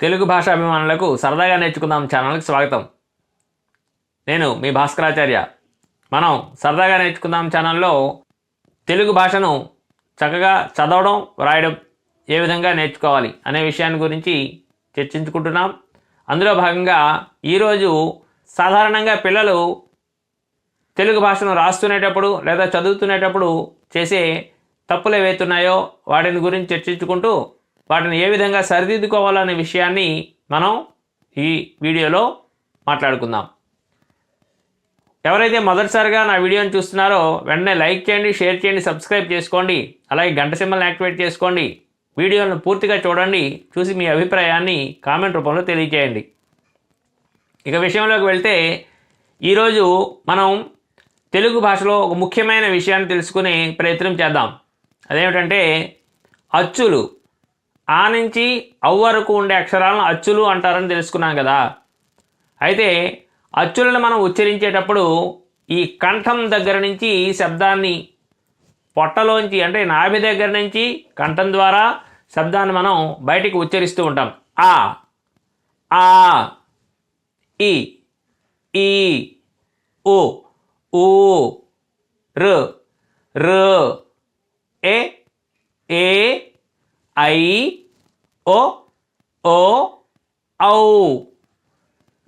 తెలుగు భాష అభిమానులకు సరదాగా నేర్చుకుందాం ఛానల్కి స్వాగతం. నేను మీ భాస్కరాచార్య. మనం సరదాగా నేర్చుకుందాం ఛానల్లో తెలుగు భాషను చక్కగా చదవడం వ్రాయడం ఏ విధంగా నేర్చుకోవాలి అనే విషయాన్ని గురించి చర్చించుకుంటున్నాం. అందులో భాగంగా ఈరోజు సాధారణంగా పిల్లలు తెలుగు భాషను రాస్తునేటప్పుడు లేదా చదువుతునేటప్పుడు చేసే తప్పులు ఏవైతున్నాయో వాటిని గురించి చర్చించుకుంటూ వాటిని ఏ విధంగా సరిదిద్దుకోవాలనే విషయాన్ని మనం ఈ వీడియోలో మాట్లాడుకుందాం. ఎవరైతే మొదటిసారిగా నా వీడియోని చూస్తున్నారో వెంటనే లైక్ చేయండి షేర్ చేయండి సబ్స్క్రైబ్ చేసుకోండి అలాగే గంట సింబల్ని యాక్టివేట్ చేసుకోండి. వీడియోలను పూర్తిగా చూడండి చూసి మీ అభిప్రాయాన్ని కామెంట్ రూపంలో తెలియజేయండి ఇక విషయంలోకి వెళ్తే ఈరోజు మనం తెలుగు భాషలో ఒక ముఖ్యమైన విషయాన్ని తెలుసుకునే ప్రయత్నం చేద్దాం. అదేమిటంటే అచ్చులు. ఆ నుంచి అవ్ వరకు ఉండే అక్షరాలను అచ్చులు అంటారని తెలుసుకున్నాం కదా. అయితే అచ్చులను మనం ఉచ్చరించేటప్పుడు ఈ కంఠం దగ్గర నుంచి ఈ శబ్దాన్ని పొట్టలోంచి అంటే నాభి దగ్గర నుంచి కంఠం ద్వారా శబ్దాన్ని మనం బయటికి ఉచ్చరిస్తూ ఉంటాం. ఆ ఆ ఈ ఈ ఓ ఊ రు రు ఏ ఏ ఐ ఓ ఓ ఔ.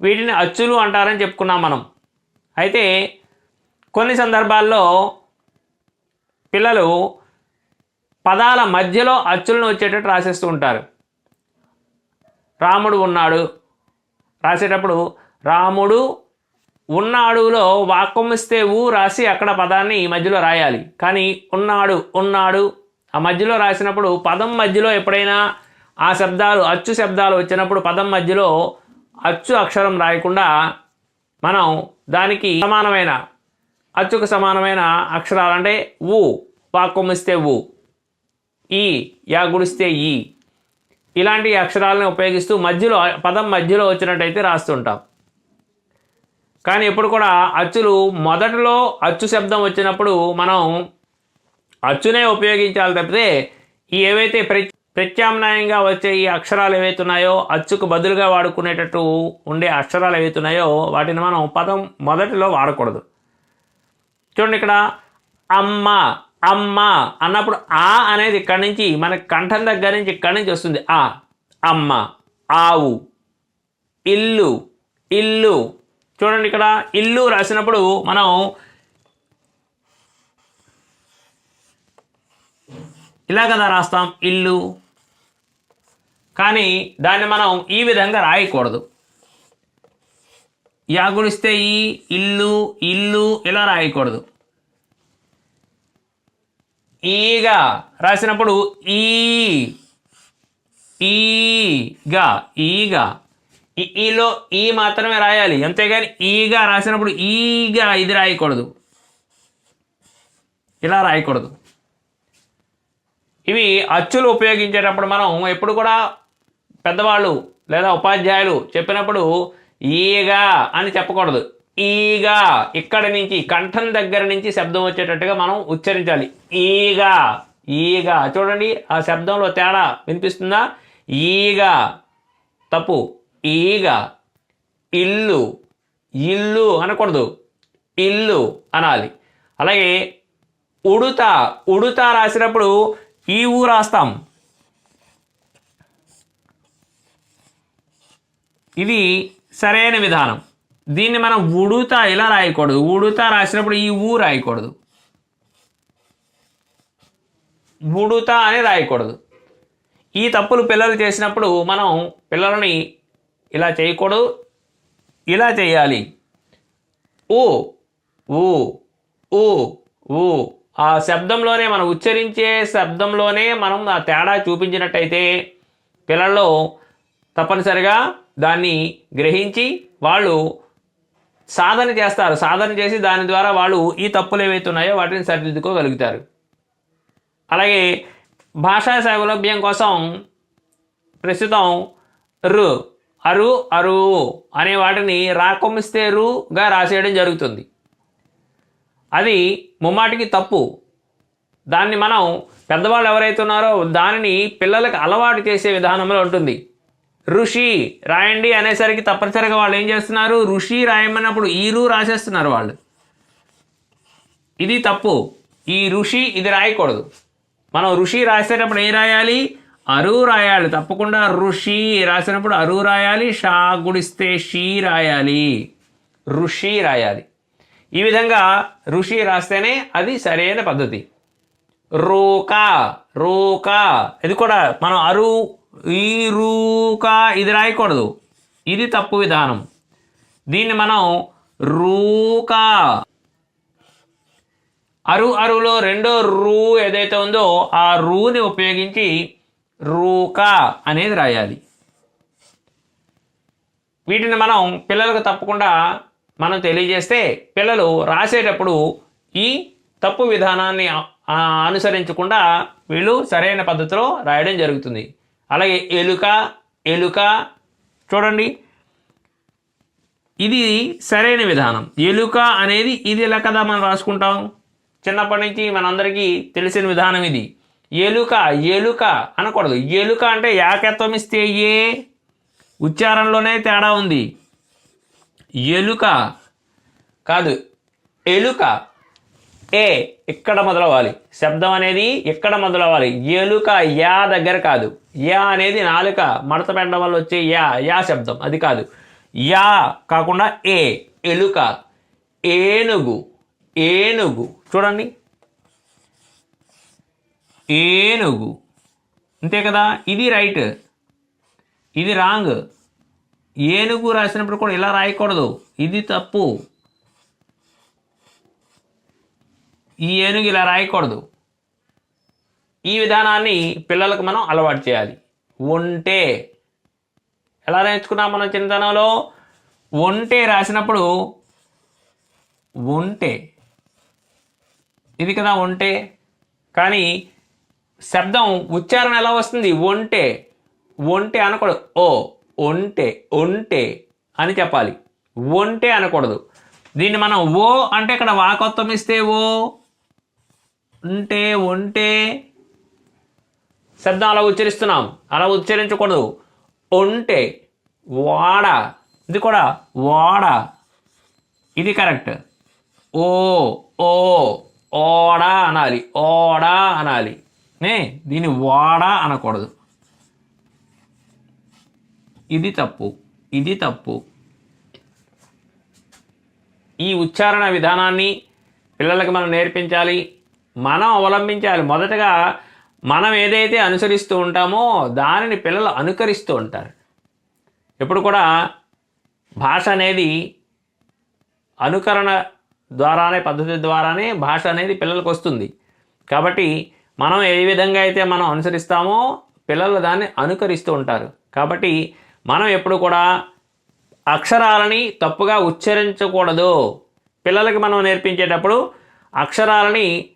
వీటిని అచ్చులు అంటారని చెప్పుకున్నాం మనం. అయితే కొన్ని సందర్భాల్లో పిల్లలు పదాల మధ్యలో అచ్చులను వచ్చేటట్టు రాసేస్తూ ఉంటారు. రాముడు ఉన్నాడు. రాసేటప్పుడు రాముడు ఉన్నాడులో వాక్కొమ్మిస్తే ఊ రాసి అక్కడ పదాన్ని ఈ మధ్యలో రాయాలి. కానీ ఉన్నాడు ఉన్నాడు ఆ మధ్యలో రాసినప్పుడు పదం మధ్యలో ఎప్పుడైనా ఆ శబ్దాలు అచ్చు శబ్దాలు వచ్చినప్పుడు పదం మధ్యలో అచ్చు అక్షరం రాయకుండా మనం దానికి సమానమైన అచ్చుకు సమానమైన అక్షరాలు అంటే ఊ వాక్కొమ్మిస్తే ఊ ఈ యా గుడిస్తే ఈ. ఇలాంటి అక్షరాలను ఉపయోగిస్తూ మధ్యలో పదం మధ్యలో వచ్చినట్టయితే రాస్తుంటాం. కానీ ఎప్పుడు కూడా అచ్చులు మొదటిలో అచ్చు శబ్దం వచ్చినప్పుడు మనం అచ్చునే ఉపయోగించాలి తప్పితే ఈ ఏవైతే ప్ర ప్రత్యామ్నాయంగా వచ్చే ఈ అక్షరాలు ఏవైతే ఉన్నాయో అచ్చుకు బదులుగా వాడుకునేటట్టు ఉండే అక్షరాలు ఏవైతే ఉన్నాయో వాటిని మనం పదం మొదటిలో వాడకూడదు. చూడండి ఇక్కడ అమ్మ అమ్మ అన్నప్పుడు ఆ అనేది ఇక్కడి నుంచి మన కంఠం దగ్గర నుంచి ఇక్కడి నుంచి వస్తుంది. ఆ అమ్మ ఆవు ఇల్లు ఇల్లు. చూడండి ఇక్కడ ఇల్లు రాసినప్పుడు మనం ఇలా కదా రాస్తాం? ఇల్లు. కానీ దాన్ని మనం ఈ విధంగా రాయకూడదు. యా గుడిస్తే ఈ ఇల్లు ఇల్లు ఇలా రాయకూడదు. ఈగా రాసినప్పుడు ఈ ఈగా ఈగా. ఈ- ఈలో ఈ మాత్రమే రాయాలి. అంతేగాని ఈగా రాసినప్పుడు ఈగా ఇది రాయకూడదు. ఇలా రాయకూడదు. ఇవి అచ్చులు ఉపయోగించేటప్పుడు మనం ఎప్పుడు కూడా పెద్దవాళ్ళు లేదా ఉపాధ్యాయులు చెప్పినప్పుడు ఈగా అని చెప్పకూడదు. ఈగా ఇక్కడ నుంచి కంఠం దగ్గర నుంచి శబ్దం వచ్చేటట్టుగా మనం ఉచ్చరించాలి. ఈగా ఈగా. చూడండి ఆ శబ్దంలో తేడా వినిపిస్తుందా? ఈగా తప్పు. ఈగా ఇల్లు. ఇల్లు అనకూడదు. ఇల్లు అనాలి. అలాగే ఉడుత ఉడుత రాసినప్పుడు ఈ ఊ రాస్తాం. ఇది సరైన విధానం. దీన్ని మనం ఉడుత ఇలా రాయకూడదు? ఉడుత రాసినప్పుడు ఈ ఊ రాయకూడదు. ఉడుత అని రాయకూడదు. ఈ తప్పులు పిల్లలు చేసినప్పుడు మనం పిల్లలని ఇలా చేయకూడదు. ఇలా చేయాలి. ఊ ఊ ఊ ఊ. ఆ శబ్దంలోనే మనం ఉచ్చరించే శబ్దంలోనే మనం ఆ తేడా చూపించినట్టయితే పిల్లల్లో తప్పనిసరిగా దాన్ని గ్రహించి వాళ్ళు సాధన చేస్తారు. సాధన చేసి దాని ద్వారా వాళ్ళు ఈ తప్పులు ఏవైతున్నాయో వాటిని సరిదిద్దుకోగలుగుతారు. అలాగే భాషా సౌలభ్యం కోసం ప్రస్తుతం రు అరు అరు అనే వాటిని రాకొమ్మిస్తే రుగా రాసేయడం జరుగుతుంది. అది ముమ్మాటికి తప్పు. దాన్ని మనం పెద్దవాళ్ళు ఎవరైతే ఉన్నారో దానిని పిల్లలకు అలవాటు చేసే విధానంలో ఉంటుంది. ఋషి రాయండి అనేసరికి తప్పనిసరిగా వాళ్ళు ఏం చేస్తున్నారు? ఋషి రాయమన్నప్పుడు ఈరు రాసేస్తున్నారు వాళ్ళు. ఇది తప్పు. ఈ ఋషి ఇది రాయకూడదు. మనం ఋషి రాసేటప్పుడు ఏం రాయాలి? అరు రాయాలి. తప్పకుండా ఋషి రాసినప్పుడు అరు రాయాలి. షా గుడిస్తే షీ రాయాలి. ఋషి రాయాలి. ఈ విధంగా ఋషి రాస్తేనే అది సరైన పద్ధతి. రూకా రూకా. ఇది కూడా మనం అరు ఈ రూకా ఇది రాయకూడదు. ఇది తప్పు విధానం. దీన్ని మనం రూకా. అరు అరులో రెండో రూ ఏదైతే ఉందో ఆ రూని ఉపయోగించి రూకా అనేది రాయాలి. వీటిని మనం పిల్లలకు తప్పకుండా మనం తెలియజేస్తే పిల్లలు రాసేటప్పుడు ఈ తప్పు విధానాన్ని అనుసరించకుండా వీళ్ళు సరైన పద్ధతిలో రాయడం జరుగుతుంది. అలాగే ఎలుక ఎలుక చూడండి. ఇది సరైన విధానం. ఎలుక అనేది ఇది ఎలా కదా మనం రాసుకుంటాం? చిన్నప్పటి నుంచి మనందరికీ తెలిసిన విధానం ఇది. ఎలుక ఎలుక అనకూడదు. ఎలుక అంటే యాకత్వం ఇస్తే ఏ ఉచ్చారణలోనే తేడా ఉంది. ఎలుక కాదు ఎలుక. ఏ ఇక్కడ మొదలవ్వాలి? శబ్దం అనేది ఇక్కడ మొదలవ్వాలి? ఎలుక యా దగ్గర కాదు. యా అనేది నాలుక. మడత పెట్టడం వల్ల వచ్చే యా యా శబ్దం. అది కాదు. యా కాకుండా ఏ ఎలుక. ఏనుగు ఏనుగు. చూడండి. ఏనుగు. అంతే కదా? ఇది రైట్. ఇది రాంగ్. ఏనుగు రాసినప్పుడు కూడా ఇలా రాయకూడదు. ఇది తప్పు. ఈ ఏనుగు ఇలా రాయకూడదు. ఈ విధానాన్ని పిల్లలకు మనం అలవాటు చేయాలి. ఉంటే ఎలా నేర్చుకున్నాం మనం చిన్నతనంలో? ఒంటే రాసినప్పుడు ఒంటే. ఇది కదా ఒంటే. కానీ శబ్దం ఉచ్చారణ ఎలా వస్తుంది? ఒంటే. ఒంటే అనకూడదు. ఓ. ఒంటే ఒంటే అని చెప్పాలి. ఒంటే అనకూడదు. దీన్ని మనం ఓ అంటే ఇక్కడ వాకొత్తం ఇస్తే ఓ ఉంటే ఒంటే శబ్దం అలా ఉచ్చరిస్తున్నాం. అలా ఉచ్చరించకూడదు. ఒంటే వాడ. ఇది కూడా వాడ. ఇది కరెక్ట్. ఓ ఓ ఓడా అనాలి. ఓడా అనాలి. నే దీన్ని వాడా అనకూడదు. ఇది తప్పు ఇది తప్పు. ఈ ఉచ్చారణ విధానాన్ని పిల్లలకి మనం నేర్పించాలి మనం అవలంబించాలి. మొదటగా మనం ఏదైతే అనుసరిస్తూ ఉంటామో దానిని పిల్లలు అనుకరిస్తూ ఉంటారు. ఎప్పుడు కూడా భాష అనేది అనుకరణ ద్వారానే పద్ధతి ద్వారానే భాష అనేది పిల్లలకు వస్తుంది. కాబట్టి మనం ఏ విధంగా అయితే మనం అనుసరిస్తామో పిల్లలు దాన్ని అనుకరిస్తూ ఉంటారు. కాబట్టి మనం ఎప్పుడు కూడా అక్షరాలని తప్పుగా ఉచ్చరించకూడదు. పిల్లలకి మనం నేర్పించేటప్పుడు అక్షరాలని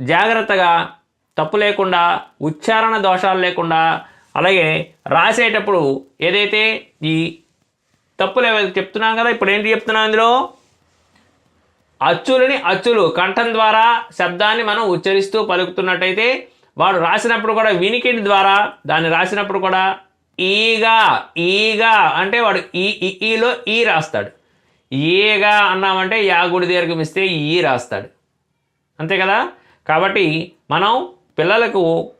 జాగ్రత్తగా తప్పు లేకుండా ఉచ్చారణ దోషాలు లేకుండా అలాగే రాసేటప్పుడు ఏదైతే ఈ తప్పులు ఏవైతే చెప్తున్నాం కదా ఇప్పుడు ఏంటి చెప్తున్నాం అందులో అచ్చులని అచ్చులు కంఠం ద్వారా శబ్దాన్ని మనం ఉచ్చరిస్తూ పలుకుతున్నట్టయితే వాడు రాసినప్పుడు కూడా వినికిడి ద్వారా దాన్ని రాసినప్పుడు కూడా ఈగా ఈగా అంటే వాడు ఈ ఈ- ఈలో ఈ రాస్తాడు. ఏగా అన్నామంటే యాగుడి దీర్ఘం ఇస్తే ఈ రాస్తాడు. అంతే కదా? కాబట్టి మనం పిల్లలకు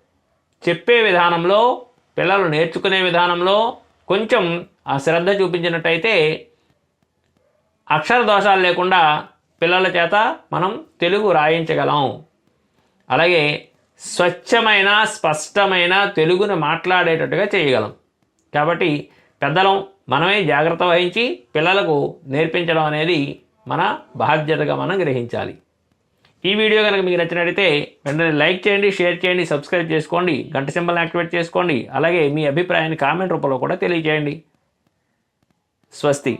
చెప్పే విధానంలో పిల్లలు నేర్చుకునే విధానంలో కొంచెం ఆ శ్రద్ధ చూపించినట్టయితే అక్షర దోషాలు లేకుండా పిల్లల చేత మనం తెలుగు రాయించగలం. అలాగే స్వచ్ఛమైన స్పష్టమైన తెలుగును మాట్లాడేటట్టుగా చేయగలం. కాబట్టి పెద్దలం మనమే జాగ్రత్త వహించి పిల్లలకు నేర్పించడం అనేది మన బాధ్యతగా మనం గ్రహించాలి. ఈ వీడియో కనుక మీకు నచ్చినట్లయితే వెంటనే లైక్ చేయండి షేర్ చేయండి సబ్స్క్రైబ్ చేసుకోండి గంట సింబల్ యాక్టివేట్ చేసుకోండి అలాగే మీ అభిప్రాయాన్ని కామెంట్ రూపంలో కూడా తెలియజేయండి. స్వస్తి.